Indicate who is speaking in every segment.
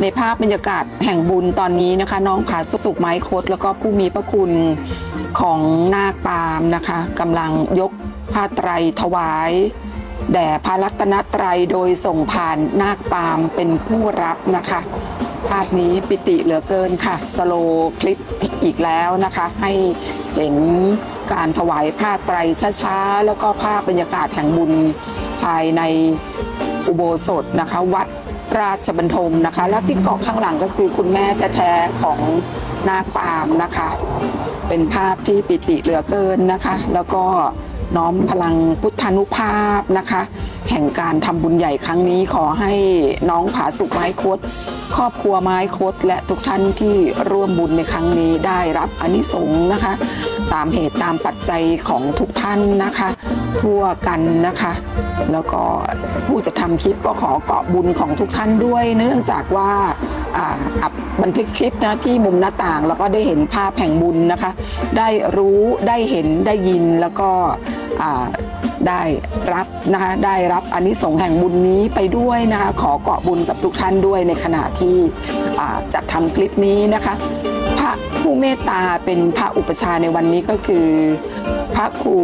Speaker 1: ในภาพบรรยากาศแห่งบุญตอนนี้นะคะ น้องผาสุกไม้คดแล้วก็ผู้มีพระคุณของนาคปามนะคะกำลังยกผ้าไตรถวายแด่พระรัตนตรัยโดยส่งผ่านนาคปามเป็นผู้รับนะคะ ภาพนี้ปิติเหลือเกินค่ะ สโลคลิปอีกแล้วนะคะ ให้เห็นการถวายผ้าไตรช้าๆ แล้วก็ภาพบรรยากาศแห่งบุญภายในอุโบสถนะคะ วัด ราชบันทมนะคะ และที่เกาะข้างหลังก็คือคุณแม่แท้ๆของนาปามนะคะ เป็นภาพที่ปิติเหลือเกินนะคะ แล้วก็น้อมพลังพุทธานุภาพนะคะ แห่งการทำบุญใหญ่ครั้งนี้ขอให้น้องผาสุกไม้คดครอบครัวไม้คดและทุกท่านที่ร่วมบุญในครั้งนี้ได้รับอานิสงส์นะคะ ตามเหตุตามปัจจัยของทุกท่านนะคะ ทั่วกันนะคะ แล้วก็ผู้จะทำคลิปก็ขอเกาะบุญของทุกท่านด้วย เนื่องจากว่าอับบันทึกคลิปนะที่มุมหน้าต่างแล้วก็ได้เห็นภาพแห่งบุญนะคะ ได้รู้ได้เห็นได้ยินแล้วก็ได้รับนะคะได้รับอานิสงส์แห่งบุญนี้ไปด้วยนะคะขอเกาะบุญกับทุกท่านด้วยในขณะที่จัดทำคลิปนี้นะคะ ระผู้เมตตาเป็นพระอุปชาในวันนี้ก็คือ พระครู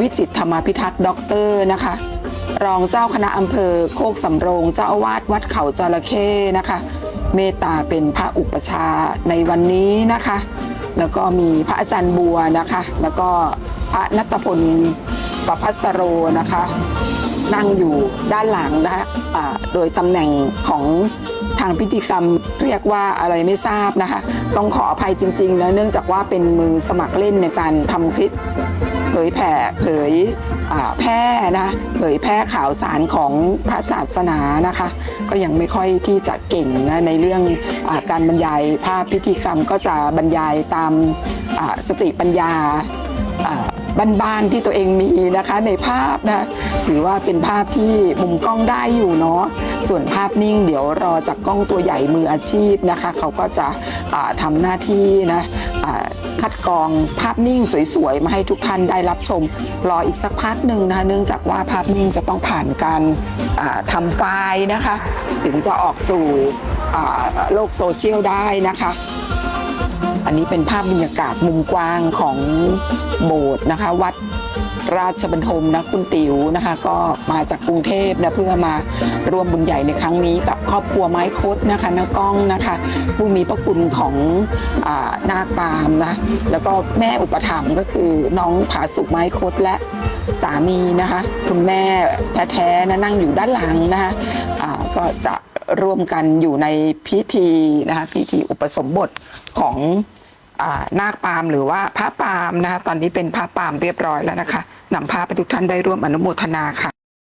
Speaker 1: วิจิตธรรมพิทักษ์ด็อกเตอร์นะคะ รองเจ้าคณะอำเภอโคกสำโรงเจ้าอาวาสวัดเขาจระเข้นะคะ เมตตาเป็นพระอุปชาในวันนี้นะคะ แล้วก็มีพระอาจารย์บัวนะคะ แล้วก็พระนัตพลประพัสโรนะคะ นั่งอยู่ด้านหลังนะคะโดยตำแหน่งของทางพิธีกรรมเรียกว่าอะไรไม่ทราบนะคะ ต้องขออภัยจริงๆนะเนื่องจากว่าเป็นมือสมัครเล่นในการทำคลิปเผยแผ่เผยแพร่นะเผยแพร่ข่าวสารของพระศาสนานะคะ ก็ยังไม่ค่อยที่จะเก่งนะในเรื่องอการบรรยายภาพพิธีกรรมก็จะบรรยายตามสติปัญญาบ้านๆที่ตัวเองมีนะคะในภาพนะถือว่าเป็นภาพที่มุมกล้องได้อยู่เนาะส่วนภาพนิ่งเดี๋ยวรอจากกล้องตัวใหญ่มืออาชีพนะคะ เขาก็จะอ่าทำหน้าที่นะคัดกรองภาพนิ่งสวยๆ มาให้ทุกท่านได้รับชม รออีกสักพักหนึ่งนะคะเนื่องจากว่าภาพนิ่งจะต้องผ่านการอ่าทำไฟล์นะคะ ถึงจะออกสู่โลกโซเชียลได้นะคะ อันนี้เป็นภาพบรรยากาศมุมกว้างของโบสถ์นะคะ วัดราชบันทมนะคุณติ๋วนะคะ ก็มาจากกรุงเทพนะเพื่อมาร่วมบุญใหญ่ในครั้งนี้กับครอบครัวไม้คดนะคะน้ากล้องนะคะผู้มีพระคุณของอานาคปามนะแล้วก็แม่อุปถัมภ์ก็คือน้องผาสุกไม้คดและสามีนะคะ คุณแม่แท้ๆนะนั่งอยู่ด้านหลังนะคะอ่าก็จะร่วมกันอยู่ในพิธีนะคะพิธีอุปสมบทของ นาคปามหรือว่าพระปามนะคะตอนนี้เป็นพระปามเรียบร้อยแล้วนะคะนำพาไปทุกท่านได้ร่วมอนุโมทนาค่ะ